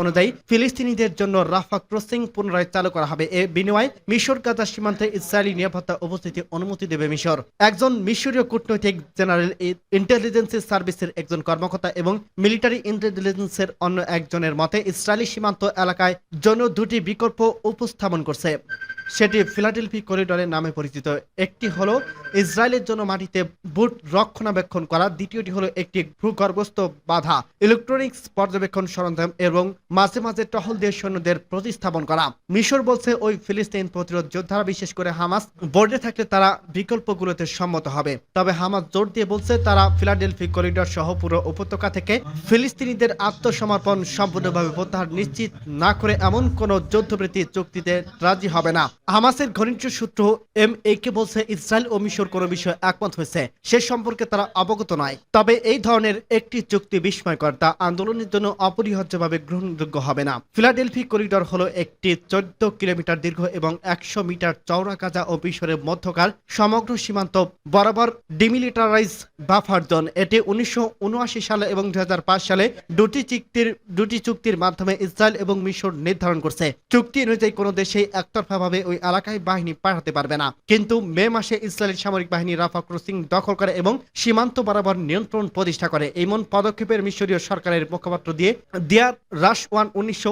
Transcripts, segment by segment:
অনুযায়ী ফিলিস্তিনিদের জন্য রাফা ক্রসিং পুনরায় চালু করা হবে। এ বিনিময়ে মিশর, গাজা সীমান্তে ইসরায়েলি নিরাপত্তা উপস্থিতি অনুমতি দেবে মিশর। একজন মিশরীয় কূটনৈতিক জেনারেল ইন্টেলিজেন্স সার্ভিসের একজন কর্মকর্তা এবং মিলিটারি ইন্টেলিজেন্সের অন্য একজনের মতে, ইসরায়েলি সীমান্ত এলাকায় জন্য দুটি বিকল্প উপস্থাপন করছে। সেটি ফিলাডেলফি করিডোরের নামে পরিচিত। একটি হলো ইসরায়েলের জন্য মাটিতে বুট রক্ষণাবেক্ষণ করা, দ্বিতীয়টি হলো একটি ভূগর্ভস্থ বাধা, ইলেকট্রনিক্স পর্যবেক্ষণ সরঞ্জাম এবং মাঝে মাঝে টহল দিয়ে সৈন্যদের প্রতিস্থাপন করা। মিশর বলছে, ওই ফিলিস্তিন প্রতিরোধ যোদ্ধারা, বিশেষ করে হামাস, বোর্ডে থাকলে তারা বিকল্পগুলোতে সম্মত হবে। তবে হামাস জোর দিয়ে বলছে, তারা ফিলাডেলফি করিডোর সহ পুরো উপত্যকা থেকে ফিলিস্তিনিদের আত্মসমর্পণ সম্পূর্ণভাবে প্রত্যাহার নিশ্চিত না করে এমন কোনো যুদ্ধবৃত্তি চুক্তিতে রাজি হবে না। হামাসের ঘনিষ্ঠ সূত্র এম এ কে বলছে, ইসরায়েল ও মিশর কোনো বিষয়ে একমত হয়েছে। সে সম্পর্কে তারা অবগত নয়। তবে এই ধরনের একটি চুক্তি বিস্ময়কর, তা আন্দোলনের জন্য অপরিহার্যভাবে গ্রহণযোগ্য হবে না। ফিলাডেলফি করিডোর হলো একটি চোদ্দ কিলোমিটার দীর্ঘ এবং একশো মিটার চওড়া কাজা ও মিশরের মধ্যকার সমগ্র সীমান্ত বরাবর ডিমিলিটারাইজ বাফার জোন। এটি উনিশশো উনআশি সালে এবং দুই হাজার পাঁচ সালে দুটি চুক্তির দুটি চুক্তির মাধ্যমে ইসরায়েল এবং মিশর নির্ধারণ করছে। চুক্তি অনুযায়ী কোনো দেশেই একতরফাভাবে ওই এলাকায় বাহিনী পাঠাতে পারবে না। কিন্তু মে মাসে ইসরায়েলি সামরিক বাহিনী রাফা ক্রসিং দখল করে এবং সীমান্ত বরাবর নিয়ন্ত্রণ প্রতিষ্ঠা করে। এমন পদক্ষেপের মিশরীয় সরকারের মুখপাত্র দিয়ে দিয়ার রাশ ওয়ান উনিশশো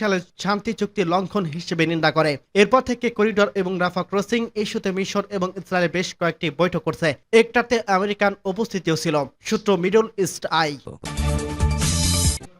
সালের শান্তি চুক্তি লঙ্ঘন হিসেবে নিন্দা করে। এরপর থেকে করিডোর এবং রাফা ক্রসিং, ইস্যুতে মিশর এবং ইসরায়েলের বেশ কয়েকটি বৈঠক করছে। একটাতে আমেরিকান উপস্থিতিও ছিল। সূত্র মিডল ইস্ট আই।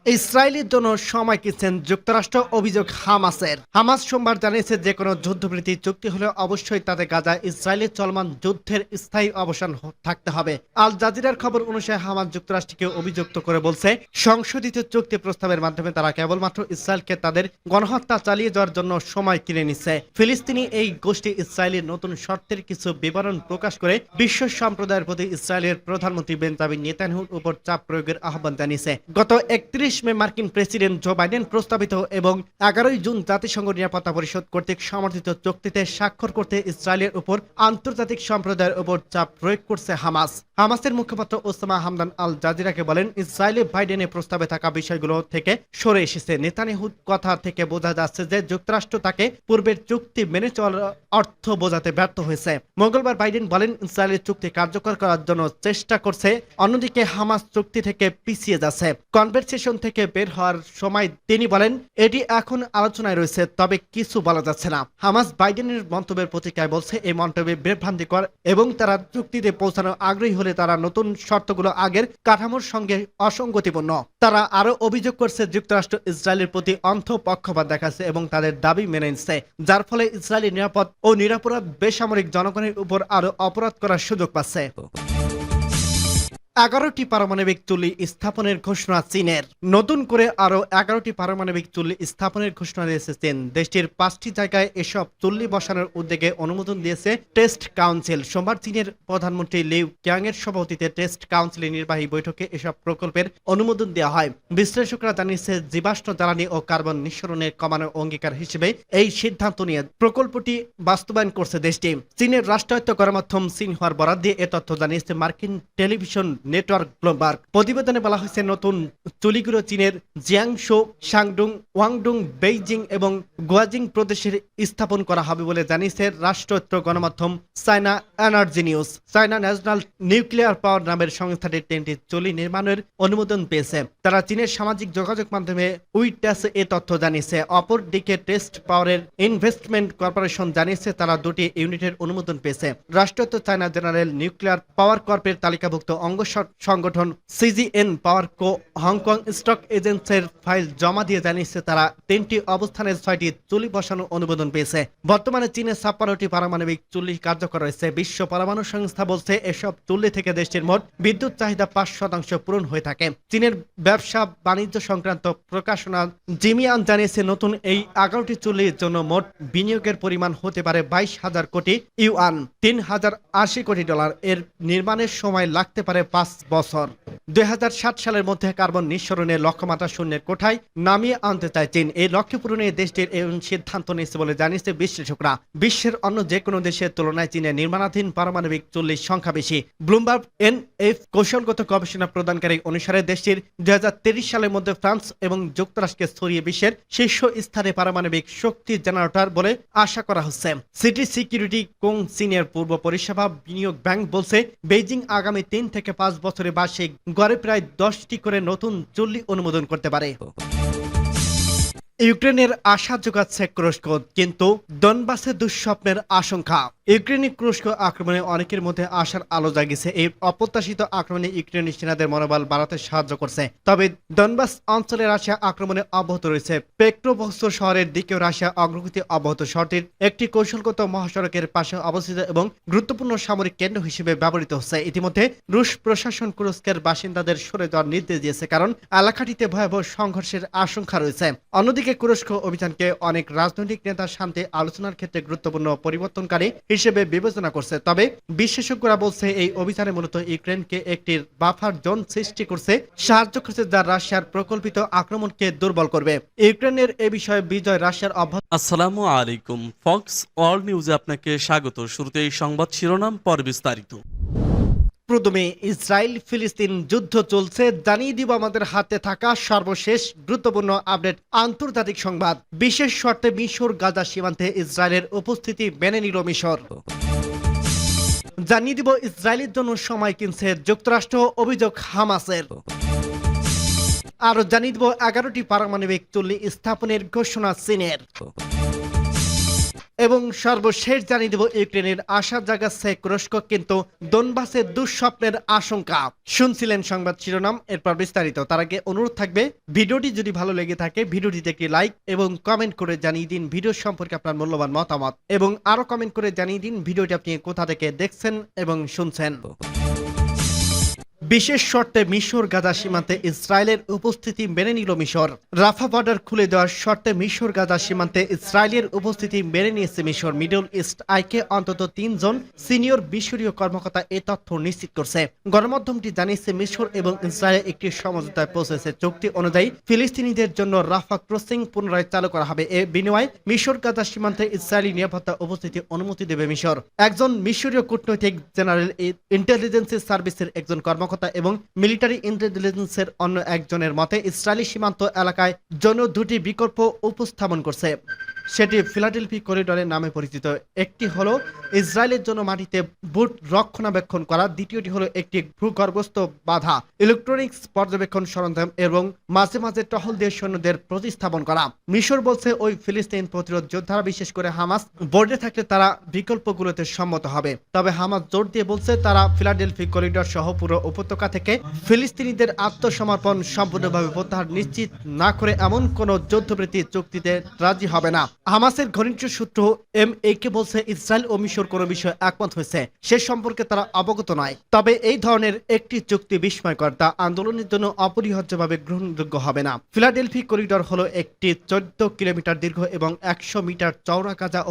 ইসরায়েলের জন্য সময় কিনছেন যুক্তরাষ্ট্র অভিযোগ হামাসের। হামাস সোমবার জানিয়েছে যে কোনো যুদ্ধবৃত্তি চুক্তি হলে অবশ্যই তাতে গাজা ইসরায়েলের চলমান যুদ্ধের স্থায়ী অবসান থাকতে হবে। আল জাজিরার খবর অনুসারে হামাস যুক্তরাষ্ট্রকে অভিযুক্ত করে বলছে, সংশোধিত চুক্তি প্রস্তাবের মাধ্যমে তারা কেবলমাত্র ইসরায়েলকে তাদের গণহত্যা চালিয়ে যাওয়ার জন্য সময় কিনে নিচ্ছে ফিলিস্তিনি এই গোষ্ঠী ইসরায়েলের নতুন শর্তের কিছু বিবরণ প্রকাশ করে বিশ্ব সম্প্রদায়ের প্রতি ইসরায়েলের প্রধানমন্ত্রী বেঞ্জামিন নেতানহুর উপর চাপ প্রয়োগের আহ্বান জানিয়েছে। গত একত্রিশ মে মার্কিন প্রেসিডেন্ট জো বাইডেন প্রস্তাবিত এবং এগারোই জুন জাতিসংঘ নিরাপত্তা পরিষদ কর্তৃক সমর্থিত চুক্তিতে স্বাক্ষর করতে ইসরায়েলের উপর আন্তর্জাতিক সম্প্রদায়ের উপর চাপ প্রয়োগ করছে হামাস। হামাসের মুখপাত্র ওসামা হামদান আল জাজিরাকে বলেন, ইসরায়েলে বাইডেনের প্রস্তাবে থাকা বিষয়গুলো থেকে সরে এসেছে। নেতানিহুর কথা থেকে বোঝা যাচ্ছে যে যুক্তরাষ্ট্র তাকে পূর্বের চুক্তি মেনে চলার অর্থ বোঝাতে ব্যর্থ হয়েছে। মঙ্গলবার বাইডেন বলেন, ইসরায়েলের চুক্তি কার্যকর করার জন্য চেষ্টা করছে, অন্যদিকে হামাস চুক্তি থেকে পিছিয়ে যাচ্ছে। কনভারসেশন থেকে বের হওয়ার সময় তিনি বলেন, এটি এখন আলোচনায় রয়েছে, তবে কিছু বলা যাচ্ছে না। হামাস বাইডেনের মন্তব্যের প্রতিক্রিয়ায় বলছে, এই মন্তব্যে বিভ্রান্তিকর এবং তারা চুক্তিতে পৌঁছানো আগ্রহী হলে তারা নতুন শর্তগুলো আগের কাঠামোর সঙ্গে অসঙ্গতিপূর্ণ। তারা আরও অভিযোগ করছে, যুক্তরাষ্ট্র ইসরায়েলের প্রতি অন্ধ পক্ষপাত দেখাচ্ছে এবং তাদের দাবি মেনে নিচ্ছে। যার ফলে ইসরায়েলি নিরাপদ ও নিরাপরাধ বেসামরিক জনগণের উপর আরও অপরাধ করার সুযোগ পাচ্ছে। এগারোটি পারমাণবিক তুলি স্থাপনের ঘোষণা চীনের। নতুন করে আরও এগারোটি পারমাণবিক তুলি স্থাপনের ঘোষণা দিয়েছে চীন। দেশটির পাঁচটি জায়গায় এসব চুল্লি বসানোর উদ্যোগে অনুমোদন দিয়েছে টেস্ট কাউন্সিল। সোমবার চীনের প্রধানমন্ত্রী লিউ এর সভাপতিতে টেস্ট কাউন্সিলের নির্বাহী বৈঠকে এসব প্রকল্পের অনুমোদন দেওয়া হয়। বিশ্লেষকরা জানিয়েছে, জীবাশ্ম জ্বালানি ও কার্বন নিঃসরণের কমানোর অঙ্গীকার হিসেবে এই সিদ্ধান্ত নিয়ে প্রকল্পটি বাস্তবায়ন করছে দেশটি। চীনের রাষ্ট্রায়ত্ত গণমাধ্যম সিনহুয়ার বরাদ দিয়ে এ তথ্য জানিয়েছে মার্কিন টেলিভিশন নেটওয়ার্ক ব্লুমবার্গ। প্রতিবেদনে বলা হয়েছে, নতুন চুলিগুলো চীনের জিয়াংশো সাংডুং, ওয়াংডুং, বেইজিং এবং গুয়াজিং প্রদেশের স্থাপন করা হবে বলে জানিয়েছে রাষ্ট্রায়ত্ত গণমাধ্যম China energy news. China national nuclear power নামের সংস্থাটি তিনটি চুলি নির্মাণের অনুমোদন পেয়েছে। তারা চীনের সামাজিক যোগাযোগ মাধ্যমে উইটাস এ তথ্য জানিয়েছে। অপরদিকে টেস্ট পাওয়ারের ইনভেস্টমেন্ট কর্পোরেশন জানিয়েছে, তারা দুটি ইউনিটের অনুমোদন পেয়েছে। রাষ্ট্রায়ত্ত চায়না জেনারেল নিউক্লিয়ার পাওয়ার কর্পের তালিকাভুক্ত অঙ্গ সংগঠন CGN power co Hong Kong stock এজেন্সির ফাইল জমা দিয়ে জানিয়েছে তারা তিনটি অবস্থানের ছয়টি চুলি বসানো অনুমোদন পেয়েছে। বর্তমানে চীনে ছাপ্পান্নটি পারমাণবিক চুল্লি কার্যকর রয়েছে বিশ্ব পরমাণু সংস্থা বলছে এসব চুল্লি থেকে দেশটির মোট বিদ্যুৎ চাহিদা পাঁচ শতাংশ পূরণ হয়ে থাকে। চীনের ব্যবসা বাণিজ্য সংক্রান্ত প্রকাশনা জিমিয়ান জানিয়েছে, নতুন এই এগারোটি চুল্লির জন্য মোট বিনিয়োগের পরিমাণ হতে পারে বাইশ হাজার কোটি ইউয়ান। তিন হাজার আশি কোটি ডলার। এর নির্মাণের সময় লাগতে পারে পাঁচ পাঁচ বছর। দুই সালের মধ্যে কার্বন নিঃসরণের লক্ষ্যমাত্রা শূন্যের কোঠায় নামিয়ে আনতে চায় চীন। এই লক্ষ্য পূরণে দেশটির এই সিদ্ধান্ত নিয়েছে বলে জানিয়েছে বিশ্লেষকরা। বিশ্বের অন্য যে কোনো দেশের তুলনায় চীনের নির্মাণাধীন পারমাণবিক চল্লিশ সংখ্যা বেশি। ব্লুমবার্গ এন এফ কৌশলগত গবেষণা প্রদানকারী অনুসারে দেশটির দুই সালের মধ্যে ফ্রান্স এবং যুক্তরাষ্ট্রকে ছড়িয়ে বিশ্বের শীর্ষ স্থানে পারমাণবিক শক্তি জেনারেটর বলে আশা করা হচ্ছে। সিটি সিকিউরিটি কোং চীনের পূর্ব পরিষেবা বিনিয়োগ ব্যাংক বলছে, বেইজিং আগামী তিন থেকে পাঁচ বছরে বার্ষিক গড়ে প্রায় দশটি করে নতুন চল্লি অনুমোদন করতে পারে। ইউক্রেনের আশা যোগাচ্ছে তুরস্ক কিন্তু ডনবাসে দুঃস্বপ্নের আশঙ্কা। ইউক্রেনি তুরস্ক আক্রমণে অনেকের মধ্যে আশার আলো জাগিয়েছে। এই অপ্রত্যাশিত আক্রমণে ইউক্রেনি সেনাদের মনোবল বাড়াতে সাহায্য করছে। তবে ডনবাস অঞ্চলে রাশিয়া আক্রমণে অব্যাহত রয়েছে। পেট্রোভস্ত শহরের দিকেও রাশিয়া অগ্রগতি অব্যাহত। শহরটির একটি কৌশলগত মহাসড়কের পাশে অবস্থিত এবং গুরুত্বপূর্ণ সামরিক কেন্দ্র হিসেবে ব্যবহৃত হচ্ছে। ইতিমধ্যে রুশ প্রশাসন তুরস্কের বাসিন্দাদের সরে যাওয়ার নির্দেশ দিয়েছে, কারণ এলাকাটিতে ভয়াবহ সংঘর্ষের আশঙ্কা রয়েছে। অন্যদিকে তুরস্ক অভিযানকে অনেক রাজনৈতিক নেতা শান্তি আলোচনার ক্ষেত্রে গুরুত্বপূর্ণ পরিবর্তনকারী হিসেবে বিবেচনা করছে। তবে বিশেষজ্ঞরা বলছে, এই অভিযানে মূলত ইউক্রেনকে একটি বাফার জোন সৃষ্টি করছে, সাহায্য করছে যা রাশিয়ার প্রকল্পিত আক্রমণকে দুর্বল করবে। ইউক্রেনের এ বিষয়ে বিজয় রাশিয়ার অভ্যাস আসসালামু আলাইকুম, ফক্স অল নিউজে আপনাকে স্বাগত। শুরুতে এই সংবাদ শিরোনাম পর বিস্তারিত। প্রথমে ইসরায়েল ফিলিস্তিন যুদ্ধ চলছে, জানিয়ে দিব আমাদের হাতে থাকা সর্বশেষ গুরুত্বপূর্ণ আপডেট, আন্তর্জাতিক সংবাদ। বিশেষ শর্তে মিশর গাজা সীমান্তে ইসরায়েলের উপস্থিতি মেনে নিল মিশর। জানিয়ে দিব ইসরায়েলের জন্য সময় কিনছে যুক্তরাষ্ট্র অভিযোগ হামাসের। আরও জানিয়ে দিব এগারোটি পারমাণবিক চুল্লি স্থাপনের ঘোষণা চীনের। এবং সর্বশেষ জানিয়ে দেব ইউক্রেনের আশা সে ক্রস্ক কিন্তু দনবাসে দুঃস্বপ্নের আশঙ্কা। শুনছিলেন সংবাদ শিরোনাম, এরপর বিস্তারিত। তার আগে অনুরোধ থাকবে, ভিডিওটি যদি ভালো লেগে থাকে, ভিডিওটিতে একটি লাইক এবং কমেন্ট করে জানিয়ে দিন ভিডিও সম্পর্কে আপনার মূল্যবান মতামত। এবং আরও কমেন্ট করে জানিয়ে দিন ভিডিওটি আপনি কোথা থেকে দেখছেন এবং শুনছেন। বিশেষ শর্তে মিশর, গাজা সীমান্তে ইসরায়েলের উপস্থিতি মেনে নিল মিশর। রাফা বর্ডার খুলে দেওয়ার শর্তে মিশর, গাজা সীমান্তে ইসরায়েলের উপস্থিতি মেনে নিয়েছে মিশর। মিডল ইস্ট আইকে অন্তত তিনজন সিনিয়র মিশরীয় কর্মকর্তা এ তথ্য নিশ্চিত করছে। গণমাধ্যমটি জানিয়েছে মিশর এবং ইসরায়েল একটি সমঝোতায় পৌঁছেছে। চুক্তি অনুযায়ী ফিলিস্তিনিদের জন্য রাফা ক্রসিং পুনরায় চালু করা হবে। এ বিনিময়ে মিশর, গাজা সীমান্তে ইসরায়েলি নিরাপত্তা উপস্থিতি অনুমতি দেবে মিশর। একজন মিশরীয় কূটনৈতিক জেনারেল, ইন্টেলিজেন্সি সার্ভিসের একজন কর্মকর্তা এবং মিলিটারি ইন্টেলিজেন্সের অন্য একজনের মতে ইসরায়েলি সীমান্ত এলাকায় জন্য দুটি বিকল্প উপস্থাপন করছে। সেটি ফিলাডেলফি করিডোরের নামে পরিচিত। একটি হলো ইসরায়েলের জন্য মাটিতে বুট রক্ষণাবেক্ষণ করা, দ্বিতীয়টি হলো একটি ভূগর্ভস্থ বাধা, ইলেকট্রনিক্স পর্যবেক্ষণ সরঞ্জাম এবং মাঝে মাঝে টহল দিয়ে সৈন্যদের প্রতিস্থাপন করা। মিশর বলছে, ওই ফিলিস্তিন প্রতিরোধ যোদ্ধারা, বিশেষ করে হামাস, বোর্ডে থাকলে তারা বিকল্পগুলোতে সম্মত হবে। তবে হামাস জোর দিয়ে বলছে, তারা ফিলাডেলফি করিডোর সহ পুরো উপত্যকা থেকে ফিলিস্তিনিদের আত্মসমর্পণ সম্পূর্ণভাবে প্রত্যাহার নিশ্চিত না করে এমন কোন যুদ্ধবৃত্তি চুক্তিতে রাজি হবে না। হামাসের ঘনিষ্ঠ সূত্র এম এ কে বলছে, ইসরায়েল ও মিশর কোনো বিষয়ে একমত হয়েছে। সে সম্পর্কে তারা অবগত নয়। তবে এই ধরনের একটি চুক্তি বিস্ময়কর। তা আন্দোলনের জন্য অপরিহার্যভাবে গ্রহণযোগ্য হবে না। ফিলাডেলফি করিডর হলো একটি চোদ্দ কিলোমিটার দীর্ঘ এবং একশো মিটার চওড়া কাজা